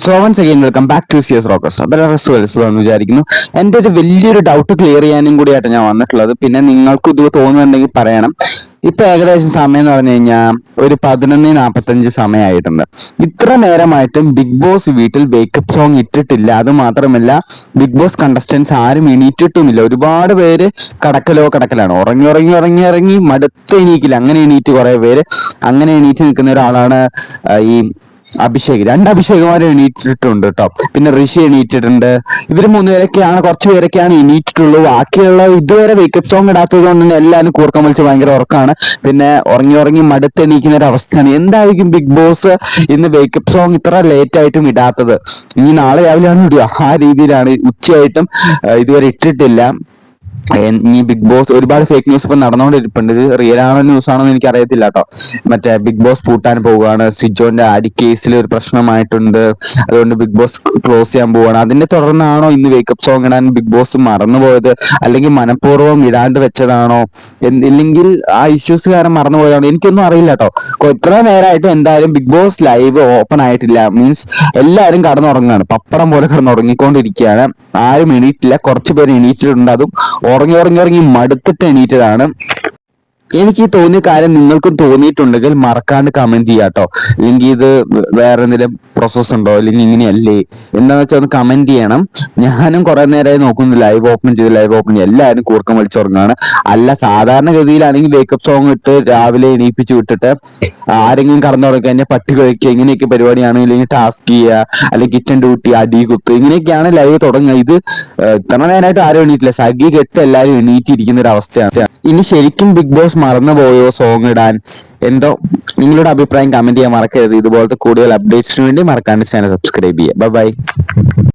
So once again welcome back to സിയസ് rockers അപ്പോൾ എന്ന് വിചാരിക്കുന്നു. എന്റെ ഒരു വലിയൊരു ഡൗട്ട് ക്ലിയർ ചെയ്യാനും കൂടിയായിട്ട് ഞാൻ വന്നിട്ടുള്ളത്. പിന്നെ നിങ്ങൾക്ക് ഇത് തോന്നുന്നുണ്ടെങ്കിൽ പറയണം. ഇപ്പൊ ഏകദേശം സമയം എന്ന് പറഞ്ഞു കഴിഞ്ഞാൽ ഒരു പതിനൊന്ന് നാൽപ്പത്തഞ്ച് സമയമായിട്ടുണ്ട്. ഇത്ര നേരമായിട്ടും ബിഗ് ബോസ് വീട്ടിൽ ബേക്കപ്പ് സോങ് ഇട്ടിട്ടില്ല. അത് മാത്രമല്ല ബിഗ് ബോസ് കണ്ടസ്റ്റൻസ് ആരും എണീറ്റിട്ടുമില്ല. ഒരുപാട് പേര് കടക്കലോ കടക്കലാണ്. ഉറങ്ങി ഉറങ്ങി ഉറങ്ങി ഇറങ്ങി മടുത്ത് എണീക്കില്ല. അങ്ങനെ എണീറ്റ് കുറെ പേര്. അങ്ങനെ എണീറ്റ് നിൽക്കുന്ന ഒരാളാണ് ഈ അഭിഷേക്. രണ്ട് അഭിഷേകുമാർ എണീറ്റിട്ടുണ്ട് കേട്ടോ പിന്നെ ഋഷി എണീറ്റിട്ടുണ്ട്. ഇവർ മൂന്നുപേരൊക്കെയാണ് കുറച്ച് പേരൊക്കെയാണ് എണീറ്റിട്ടുള്ളൂ. ബാക്കിയുള്ള ഇതുവരെ വേക്കപ്പ് സോങ് ഇടാത്തത് കൊണ്ട് തന്നെ എല്ലാവരും കൂർക്കം വലിച്ച് ഭയങ്കര ഉറക്കമാണ് പിന്നെ ഉറങ്ങി ഉറങ്ങി മടുത്ത് എണീക്കുന്ന ഒരു അവസ്ഥയാണ്. എന്തായിരിക്കും ബിഗ് ബോസ് ഇന്ന് വേക്കപ്പ് സോങ് ഇത്ര ലേറ്റ് ആയിട്ടും ഇടാത്തത്? ഇനി നാളെ രാവിലെയാണ് ഇടുക. ആ രീതിയിലാണ് ഉച്ചയായിട്ടും ഇതുവരെ ഇട്ടിട്ടില്ല. ഈ ബിഗ് ബോസ് ഒരുപാട് ഫേക്ക് ന്യൂസ് ഇപ്പൊ നടന്നുകൊണ്ടിരിപ്പുണ്ട് ഇത് റിയൽ ആണോ ന്യൂസ് ആണോ എന്ന് എനിക്ക് അറിയത്തില്ല കേട്ടോ മറ്റേ ബിഗ് ബോസ് പൂട്ടാൻ പോവുകയാണ്. സിജോന്റെ അടി കേസിൽ ഒരു പ്രശ്നമായിട്ടുണ്ട്. അതുകൊണ്ട് ബിഗ് ബോസ് ക്ലോസ് ചെയ്യാൻ പോവുകയാണ്. അതിന്റെ തുടർന്നാണോ ഇന്ന് വേക്കപ്പ് സോങ് ഇടാൻ ബിഗ് ബോസ് മറന്നുപോയത്? അല്ലെങ്കിൽ മനഃപൂർവം ഇടാണ്ട് വെച്ചതാണോ? ഇല്ലെങ്കിൽ ആ ഇഷ്യൂസ് കാരണം മറന്നുപോയതാണോ? എനിക്കൊന്നും അറിയില്ല കേട്ടോ ഇത്ര നേരമായിട്ട് എന്തായാലും ബിഗ് ബോസ് ലൈവ് ഓപ്പൺ ആയിട്ടില്ല. മീൻസ് എല്ലാവരും കടന്നുറങ്ങുകയാണ്. പപ്പടം പോലെ കടന്നുറങ്ങിക്കൊണ്ടിരിക്കുകയാണ്. ആരും എണീറ്റില്ല. കുറച്ച് പേര് എണീറ്റിട്ടുണ്ട്. അതും ഉറങ്ങി ഉറങ്ങി ഉറങ്ങി മടുത്തിട്ട് എണീറ്റതാണ്. എനിക്ക് തോന്നിയ കാര്യം നിങ്ങൾക്കും തോന്നിയിട്ടുണ്ടെങ്കിൽ മറക്കാണ്ട് കമന്റ് ചെയ്യാട്ടോ. അല്ലെങ്കിൽ ഇത് വേറെ എന്തെങ്കിലും പ്രോസസ് ഉണ്ടോ? അല്ലെങ്കിൽ ഇങ്ങനെയല്ലേ? എന്താണെന്ന് വെച്ചാൽ ഒന്ന് കമന്റ് ചെയ്യണം. ഞാനും കുറെ നേരമായി നോക്കുന്നു. ലൈവ് ഓപ്പൺ ചെയ്ത് ലൈവ് ഓപ്പൺ ചെയ്ത്. എല്ലാവരും കൂർക്കം വലിച്ചുറങ്ങാണ് അല്ല സാധാരണഗതിയിലാണെങ്കിൽ വേക്കപ്പ് സോങ് ഇട്ട് രാവിലെ എണീപ്പിച്ച് വിട്ടിട്ട് ആരെങ്കിലും കടന്നുറങ്ങി കഴിഞ്ഞാൽ പട്ടി കഴിക്കുക ഇങ്ങനെയൊക്കെ പരിപാടിയാണ്. ഇല്ലെങ്കിൽ ടാസ്ക് ചെയ്യുക അല്ലെങ്കിൽ കിച്ചൺ ഡ്യൂട്ടി അടി കുത്ത് ഇങ്ങനെയൊക്കെയാണ് ലൈവ് തുടങ്ങുക. ഇത് ഇത്ര നേരമായിട്ട് ആരും എണീറ്റില്ല. സഖി കെട്ട് എല്ലാവരും എണീറ്റിരിക്കുന്ന ഒരു അവസ്ഥയാണ്. ഇനി ശരിക്കും ബിഗ് ബോസ് മറന്നുപോയോ സോങ് ഇടാൻ? എന്തോ നിങ്ങളുടെ അഭിപ്രായം കമന്റ് ചെയ്യാൻ മറക്കരുത്. ഇതുപോലത്തെ കൂടുതൽ അപ്ഡേറ്റ്സിന് വേണ്ടി മറക്കാണ്ട് ചാനൽ സബ്സ്ക്രൈബ് ചെയ്യുക. ബൈ